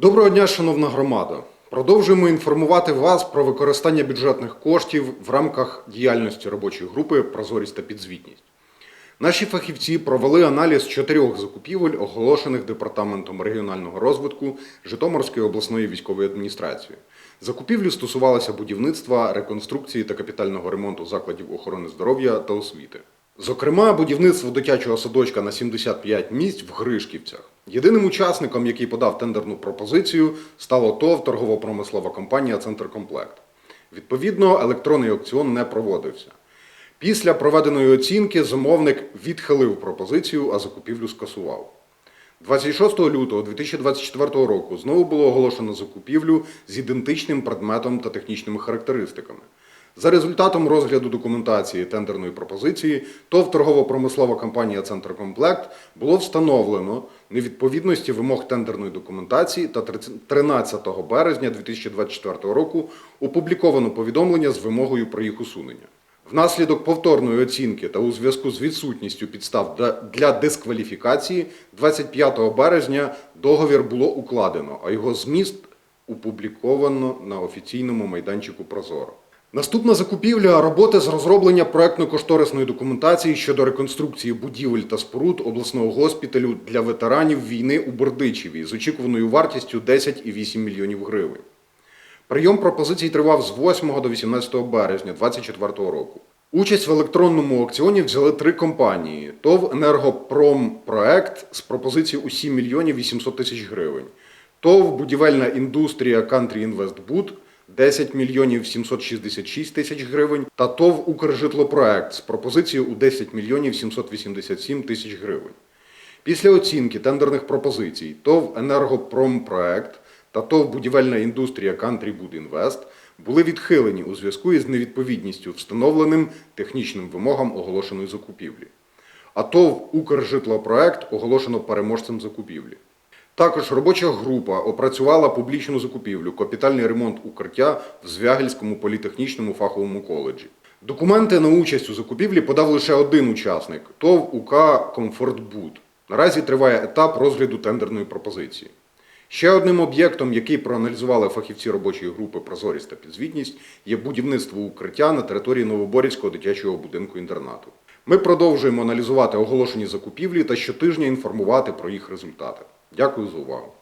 Доброго дня, шановна громада. Продовжуємо інформувати вас про використання бюджетних коштів в рамках діяльності робочої групи Прозорість та підзвітність. Наші фахівці провели аналіз чотирьох закупівель, оголошених Департаментом регіонального розвитку Житомирської обласної військової адміністрації. Закупівлі стосувалися будівництва, реконструкції та капітального ремонту закладів охорони здоров'я та освіти. Зокрема, будівництво дитячого садочка на 75 місць в Гришківцях. Єдиним учасником, який подав тендерну пропозицію, стало ТОВ торгово-промислова компанія Центркомплект. Відповідно, електронний аукціон не проводився. Після проведеної оцінки замовник відхилив пропозицію, а закупівлю скасував. 26 лютого 2024 року знову було оголошено закупівлю з ідентичним предметом та технічними характеристиками. За результатом розгляду документації тендерної пропозиції, ТОВ торгово-промислова компанія Центркомплект було встановлено невідповідності вимог тендерної документації та 13 березня 2024 року опубліковано повідомлення з вимогою про їх усунення. Внаслідок повторної оцінки та у зв'язку з відсутністю підстав для- дискваліфікації 25 березня договір було укладено, а його зміст опубліковано на офіційному майданчику Прозоро. Наступна закупівля роботи з розроблення проектно-кошторисної документації щодо реконструкції будівель та споруд обласного госпіталю для ветеранів війни у Бердичеві з очікуваною вартістю 10,8 мільйонів гривень. Прийом пропозицій тривав з 8 до 18 березня 2024 року. Участь в електронному аукціоні взяли три компанії: ТОВ «Енергопромпроект» з пропозицією у 7 мільйонів 800 тисяч гривень, ТОВ «Будівельна індустрія Country Інвестбуд» 10 мільйонів 766 тисяч гривень та ТОВ «Укржитлопроект» з пропозицією у 10 мільйонів 787 тисяч гривень. Після оцінки тендерних пропозицій ТОВ «Енергопромпроект» та ТОВ «Будівельна індустрія Country Будінвест» були відхилені у зв'язку із невідповідністю встановленим технічним вимогам оголошеної закупівлі. А ТОВ «Укржитлопроект» оголошено переможцем закупівлі. Також робоча група опрацювала публічну закупівлю капітальний ремонт укриття в Звягельському політехнічному фаховому коледжі. Документи на участь у закупівлі подав лише один учасник ТОВ УК «Комфортбуд». Наразі триває етап розгляду тендерної пропозиції. Ще одним об'єктом, який проаналізували фахівці робочої групи Прозорість та підзвітність, є будівництво укриття на території Новоборівського дитячого будинку інтернату. Ми продовжуємо аналізувати оголошені закупівлі та щотижня інформувати про їх результати. Дякую за увагу.